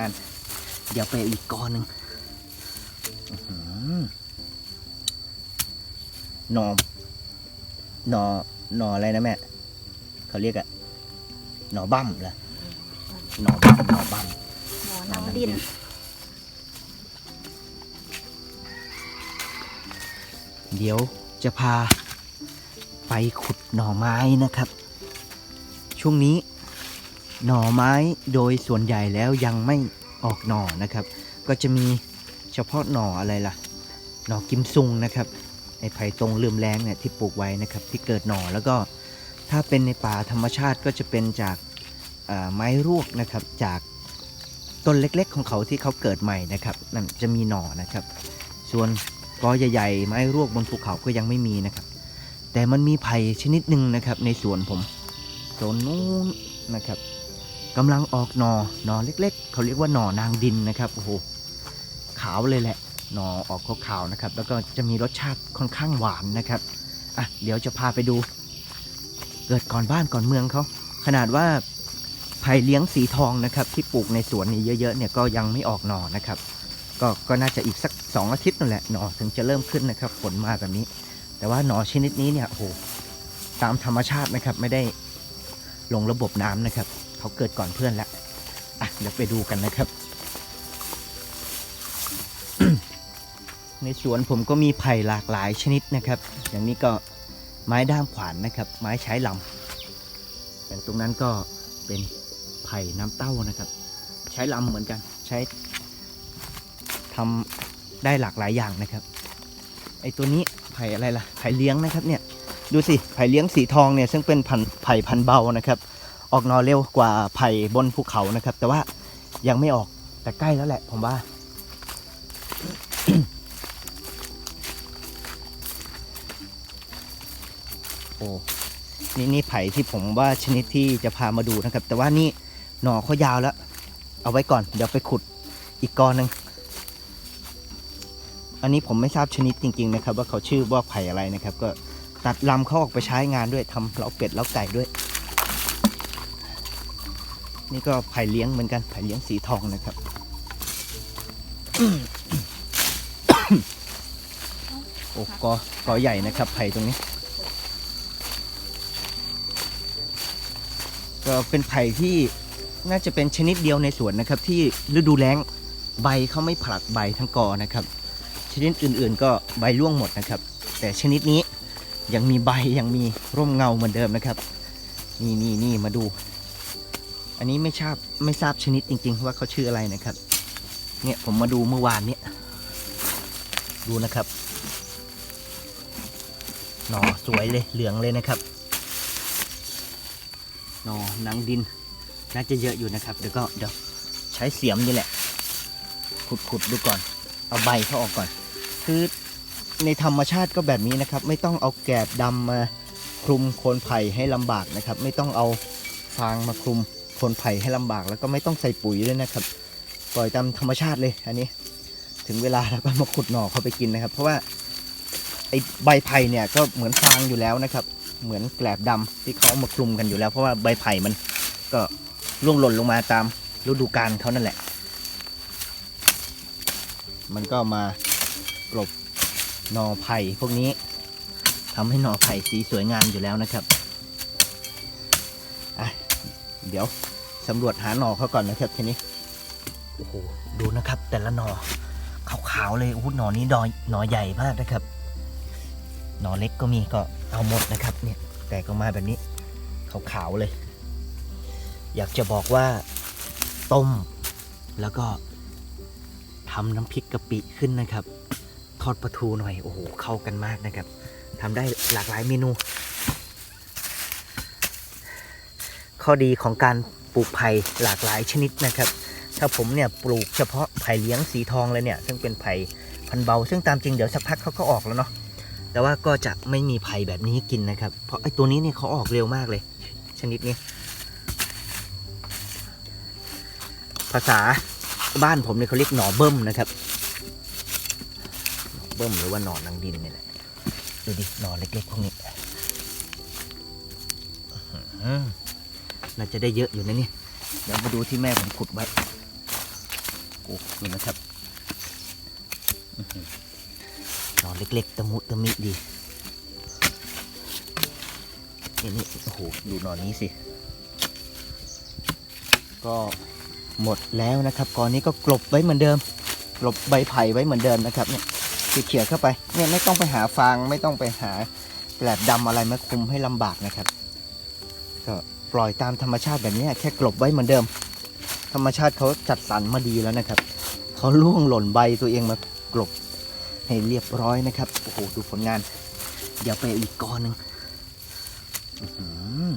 ลงาน เดี๋ยวไปอีกกอหนึ่งอื้อหือหนอหนอหนออะไรนะแม่เขาเรียกอะหนอบั้มเหรอหนอบั้มหนอบั้มหมอน้ำดินเดี๋ยวจะพาไปขุดหน่อไม้นะครับ ช่วงนี้ หน่อไม้โดยส่วนใหญ่แล้วยังไม่ออกหน่อนะครับ ก็จะมีเฉพาะหน่ออะไรล่ะ หน่อกิมซุงนะครับไอ้ไผ่ตรงเลื่อมแรงเนี่ยที่ปลูกไว้นะครับที่เกิดหน่อแล้วก็ถ้าเป็นในป่าธรรมชาติก็จะเป็นจากไม้รวกนะครับจากต้นเล็กๆ ของเขาที่เขาเกิดใหม่นะครับนั่นจะมีหน่อนะครับ ส่วนกอใหญ่ๆ ไม้รวกบนภูเขาก็ยังไม่มีนะครับ แต่มันมีไผ่ชนิดหนึ่งนะครับในสวนผมโซนนู้นนะครับ กำลังออกหนอหนอเล็ก ๆ เขาเรียกว่าหนอนางดินนะครับโอ้โหขาวเลยแหละ หนอออกขาวๆนะครับ แล้วก็จะมีรสชาติค่อนข้างหวานนะครับอะเดี๋ยวจะพาไปดู เกิดก่อนบ้านก่อนเมืองเขาขนาดว่าไผ่เลี้ยงสีทองนะครับ ที่ปลูกในสวนนี้เยอะๆเนี่ยก็ยังไม่ออกหนอนะครับ ก็ก็น่าจะอีกสักสองอาทิตย์นั่นแหละหนอถึงจะเริ่มขึ้นนะครับฝนมาแบบนี้ แต่ว่าหนอชนิดนี้เนี่ยโอ้โหตามธรรมชาตินะครับ ไม่ได้ลงระบบน้ำนะครับ เขาเกิดก่อนเพื่อนแล้วอะเดี๋ยวไปดูกันนะครับ ในสวนผมก็มีไผ่หลากหลายชนิดนะครับ อย่างนี้ก็ไม้ด้ามขวานนะครับ ไม้ใช้ลำอย่างตรงนั้นก็เป็นไผ่น้ำเต้านะครับ ใช้ลำเหมือนกันใช้ทำได้หลากหลายอย่างนะครับไอตัวนี้ไผ่อะไรล่ะไผ่เลี้ยงนะครับเนี่ยดูสิไผ่เลี้ยงสีทองเนี่ยซึ่งเป็นพันไผ่พันเบานะครับ ออกนอเร็วกว่าไผ่บนภูเขานะครับ แต่ว่ายังไม่ออกแต่ใกล้แล้วแหละผมว่า โอ้นี่นี่ไผ่ที่ผมว่าชนิดที่จะพามาดูนะครับ แต่ว่านี่หน่อเขายาวแล้ว เอาไว้ก่อนเดี๋ยวไปขุดอีกกอหนึ่งอันนี้ผมไม่ทราบชนิดจริง ๆ นะครับ ว่าเขาชื่อว่าไผ่อะไรนะครับ ก็ตัดลำเขาออกไปใช้งานด้วยทำเล้าเป็ดเล้าไก่ด้วย นี่ก็ไผ่เลี้ยงเหมือนกันไผ่เลี้ยงสีทองนะครับ โอ้กอกอใหญ่นะครับ ไผ่ตรงนี้ ก็เป็นไผ่ที่น่าจะเป็นชนิดเดียวในสวนนะครับ ที่ฤดูแล้งใบเขาไม่ผลักใบทั้งกอนะครับ ชนิดอื่นๆ ก็ใบร่วงหมดนะครับ แต่ชนิดนี้ยังมีใบยังมีร่มเงาเหมือนเดิมนะครับ นี่นี่นี่มาดู อันนี้ไม่ทราบไม่ทราบชนิดจริง ๆ ว่าเขาชื่ออะไรนะครับ เนี่ยผมมาดูเมื่อวานเนี่ยดูนะครับหนอสวยเลยเหลืองเลยนะครับหนอหนังดินน่าจะเยอะอยู่นะครับ เดี๋ยวก็เดี๋ยวใช้เสียมนี่แหละ ขุดๆดูก่อน เอาใบเขาออกก่อน คือในธรรมชาติก็แบบนี้นะครับ ไม่ต้องเอาแกบดำมาคลุมโคนไผ่ให้ลำบากนะครับ ไม่ต้องเอาฟางมาคลุม โคนไผ่ให้ลำบากแล้วก็ไม่ต้องใส่ปุ๋ยด้วยนะครับ ปล่อยตามธรรมชาติเลยอันนี้ ถึงเวลาแล้วก็มาขุดหน่อเข้าไปกินนะครับ เพราะว่าไอใบไผ่เนี่ยก็เหมือนฟางอยู่แล้วนะครับ เหมือนแกลบดำที่เขาเอามาคลุมกันอยู่แล้ว เพราะว่าใบไผ่มันก็ร่วงหล่นลงมาตามฤดูกาลเขานั่นแหละ มันก็มากลบหน่อไผ่พวกนี้ทำให้หน่อไผ่สีสวยงามอยู่แล้วนะครับอะ เดี๋ยวสำรวจหาหน่อเขาก่อนนะครับทีนี้โอ้โหดูนะครับ แต่ละหน่อขาวๆเลยโอ้หน่อนี้ดอยหน่อใหญ่มากนะครับ หน่อเล็กก็มีก็เอาหมดนะครับ เนี่ยแต่กออกมาแบบนี้ขาวๆเลย อยากจะบอกว่าต้มแล้วก็ทำน้ำพริกกะปิขึ้นนะครับ ทอดปลาทูหน่อยโอ้โหเข้ากันมากนะครับทำได้หลากหลายเมนู ข้อดีของการปลูกไผ่หลากหลายชนิดนะครับ ถ้าผมเนี่ยปลูกเฉพาะไผ่เลี้ยงสีทองเลยเนี่ย ซึ่งเป็นไผ่พันเบา ซึ่งตามจริงเดี๋ยวสักพักเขาก็ออกแล้วเนาะ แต่ว่าก็จะไม่มีไผ่แบบนี้กินนะครับ เพราะไอ้ตัวนี้เนี่ยเขาออกเร็วมากเลย ชนิดนี้ ภาษาบ้านผมเนี่ยเขาเรียกหน่อเบิ้มนะครับหน่อเบิ้มหรือว่าหน่อนางดินเนี่ยแหละ ดูดิ หน่อเล็กๆพวกนี้อือ น่าจะได้เยอะอยู่นะเนี่ยเดี๋ยวมาดูที่แม่ผมขุดไว้อ้ดูนะครับอื้อหือหนอนเล็กๆตะมุตะมิดีนี่นี่โอ้โหดูหนอนนี้สิ ก็หมดแล้วนะครับก่อนนี้ก็กลบไว้เหมือนเดิม กลบใบไผ่ไว้เหมือนเดิมนะครับเนี่ยเขี่ยๆเข้าไปเนี่ยไม่ต้องไปหาฟางไม่ต้องไปหาแกลบดำอะไรมาคุมให้ลำบากนะครับ ก็ ปล่อยตามธรรมชาติแบบนี้แค่กลบไว้เหมือนเดิม ธรรมชาติเขาจัดสรรมาดีแล้วนะครับเขาล่วงหล่นใบตัวเองมากลบให้เรียบร้อยนะครับโอ้โหดูผลงาน เดี๋ยวไปอีกก้อนหนึ่งอื้อหือ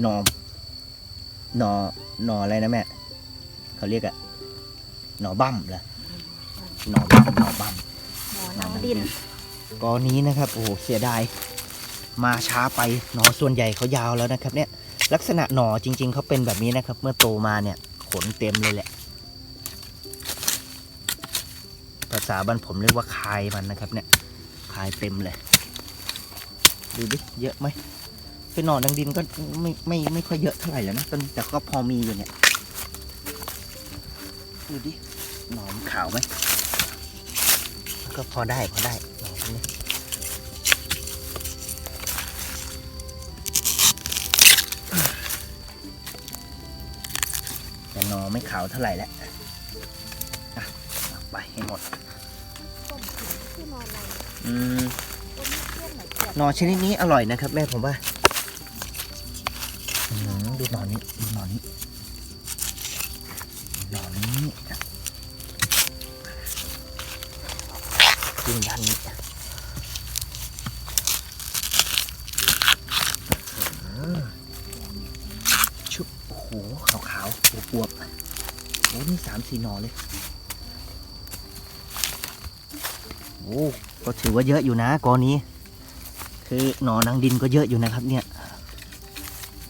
หนอมหนอหนออะไรนะแม่เขาเรียกอะหนอบั้มเหรอหนอบั้มหนอบั้มหมอน้องดินกอนี้นะครับ โอ้โหเสียดาย มาช้าไปหนอส่วนใหญ่เขายาวแล้วนะครับ เนี่ยลักษณะหนอจริง ๆเขาเป็นแบบนี้นะครับ เมื่อโตมาเนี่ยขนเต็มเลยแหละ ภาษาบ้านผมเรียกว่าคายมันนะครับ เนี่ยคายเต็มเลยดูดิเยอะไหมเป็นหนอนดังดินก็ไม่ไม่ไม่ค่อยเยอะเท่าไหร่แล้วนะต้นแต่ก็พอมีอยู่เนี่ยดูดิหนอนขาวไหมก็พอได้พอได้ นอนนี้แต่หนอไม่ขาวเท่าไหร่แล้วอะเอาไปให้หมดต้มขิงที่นอนอะไรอืมต้มเพื่อนไหนเกลียดหนอชนิดนี้อร่อยนะครับ แม่ผมว่าอืมดูหนอนนี้ดูหนอนนี้หนอนนี้กินด้านนี้ สี่หนอเลยโอ้ก็ถือว่าเยอะอยู่นะกอนี้ คือหนอนางดินก็เยอะอยู่นะครับ เนี่ย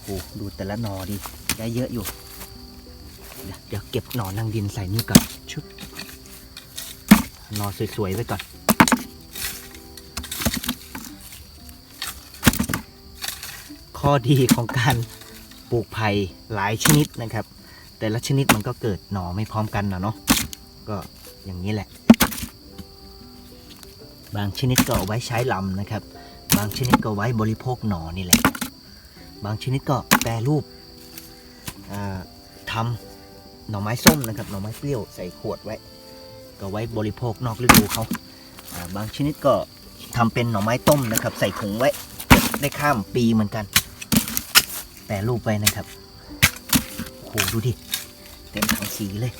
โอ้ดูแต่ละหนอดิได้เยอะอยู่ เดี๋ยวเก็บหนอนางดินใส่นี่ก่อนชุบหนอสวยๆไว้ก่อนข้อดีของการปลูกไผ่หลายชนิดนะครับ แต่ละชนิดมันก็เกิดหน่อไม่พร้อมกันนะเนาะก็อย่างนี้แหละ บางชนิดก็เอาไว้ใช้ลำนะครับ บางชนิดก็ไว้บริโภคหนอนี่แหละ บางชนิดก็แปรรูปอ่าทำหน่อไม้ส้มนะครับหน่อไม้เปรี้ยวใส่ขวดไว้ ก็ไว้บริโภคนอกฤดูเขาอ่าบางชนิดก็ทำเป็นหน่อไม้ต้มนะครับ ใส่ถุงไว้ได้ข้ามปีเหมือนกัน แปรรูปไว้นะครับโหดูดิ เต็มถังสีเลย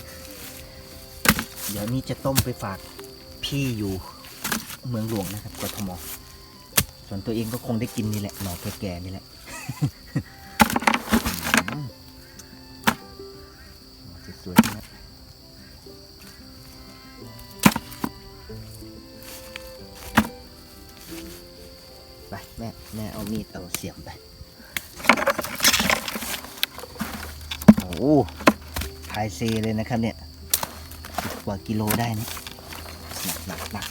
เดี๋ยวนี้จะต้มไปฝากพี่อยู่เมืองหลวงนะครับกทมส่วนตัวเองก็คงได้กินนี่แหละหน่อแก่ๆนี่แหละสวยๆนะไปแม่ แม่เอามีดเอาเสียมไป โอ้ายเซเลยนะครับเนี่ยกว่ากิโลได้นี่หนักหนักหนัก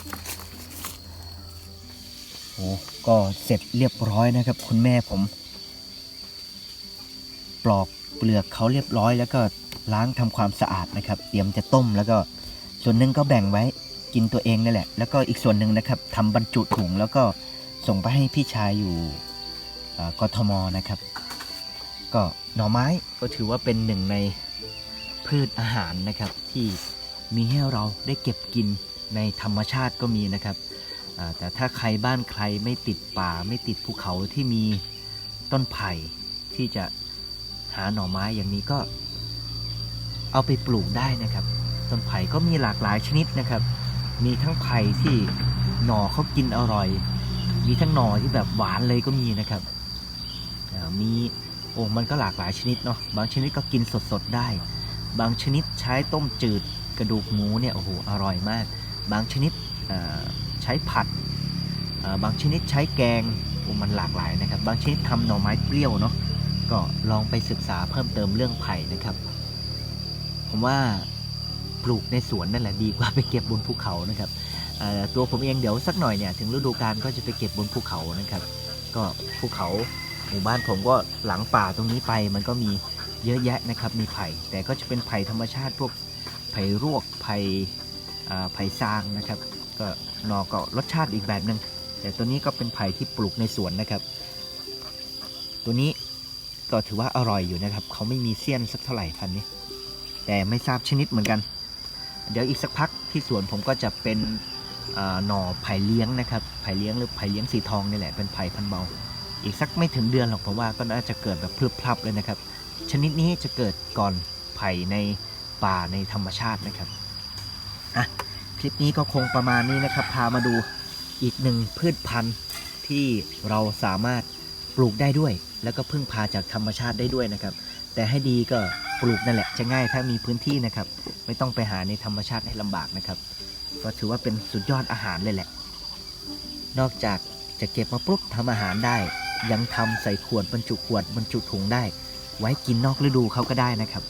โอ้ก็เสร็จเรียบร้อยนะครับ คุณแม่ผม ปลอกเปลือกเขาเรียบร้อย แล้วก็ล้างทำความสะอาดนะครับ เตรียมจะต้มแล้วก็ส่วนหนึ่งก็แบ่งไว้กินตัวเองนั่นแหละ แล้วก็อีกส่วนหนึ่งนะครับทำบรรจุถุงแล้วก็ส่งไปให้พี่ชายอยู่กทมนะครับ ก็หน่อไม้ก็ถือว่าเป็นหนึ่งใน พืชอาหารนะครับ ที่มีให้เราได้เก็บกินในธรรมชาติก็มีนะครับ แต่ถ้าใครบ้านใครไม่ติดป่าไม่ติดภูเขาที่มีต้นไผ่ที่จะหาหน่อไม้อย่างนี้ก็ เอาไปปลูกได้นะครับ ต้นไผ่ก็มีหลากหลายชนิดนะครับ มีทั้งไผ่ที่หน่อเขากินอร่อย มีทั้งหน่อที่แบบหวานเลยก็มีนะครับมีโอ้มันก็หลากหลายชนิดเนาะบางชนิดก็กินสดๆได้ บางชนิดใช้ต้มจืดกระดูกหมูเนี่ยโอ้โหอร่อยมาก บางชนิดใช้ผัด บางชนิดใช้แกงมันหลากหลายนะครับ บางชนิดทำหน่อไม้เปรี้ยวเนาะก็ลองไปศึกษาเพิ่มเติมเรื่องไผ่นะครับ ผมว่าปลูกในสวนนั่นแหละดีกว่าไปเก็บบนภูเขานะครับตัวผมเองเดี๋ยวสักหน่อยเนี่ยถึงฤดูกาลก็จะไปเก็บบนภูเขานะครับ ก็ภูเขาหมู่บ้านผมก็หลังป่าตรงนี้ไปมันก็มี เยอะแยะนะครับมีไผ่แต่ก็จะเป็นไผ่ธรรมชาติพวกไผ่รวกไผ่ไผ่ซางนะครับก็หนอก็รสชาติอีกแบบหนึ่งแต่ตัวนี้ก็เป็นไผ่ที่ปลูกในสวนนะครับ ตัวนี้ก็ถือว่าอร่อยอยู่นะครับเขาไม่มีเสี้ยนสักเท่าไหร่พันนี้ แต่ไม่ทราบชนิดเหมือนกัน เดี๋ยวอีกสักพักที่สวนผมก็จะเป็นหน่อไผ่เลี้ยงนะครับไผ่เลี้ยงหรือไผ่เลี้ยงสีทองนี่แหละเป็นไผ่พันเบา อีกสักไม่ถึงเดือนหรอกผมว่าก็น่าจะเกิดแบบพลึบพลับเลยนะครับ ชนิดนี้จะเกิดก่อนไผ่ในป่าในธรรมชาตินะครับอะคลิปนี้ก็คงประมาณนี้นะครับ พามาดูอีกหนึ่งพืชพันธุ์ที่เราสามารถปลูกได้ด้วย แล้วก็พึ่งพาจากธรรมชาติได้ด้วยนะครับ แต่ให้ดีก็ปลูกนั่นแหละจะง่ายถ้ามีพื้นที่นะครับ ไม่ต้องไปหาในธรรมชาติให้ลำบากนะครับ ก็ถือว่าเป็นสุดยอดอาหารเลยแหละ นอกจากจะเก็บมาปุ๊บทำอาหารได้ ยังทำใส่ขวดบรรจุขวดบรรจุถุงได้ ไว้กินนอกฤดูเขาก็ได้นะครับ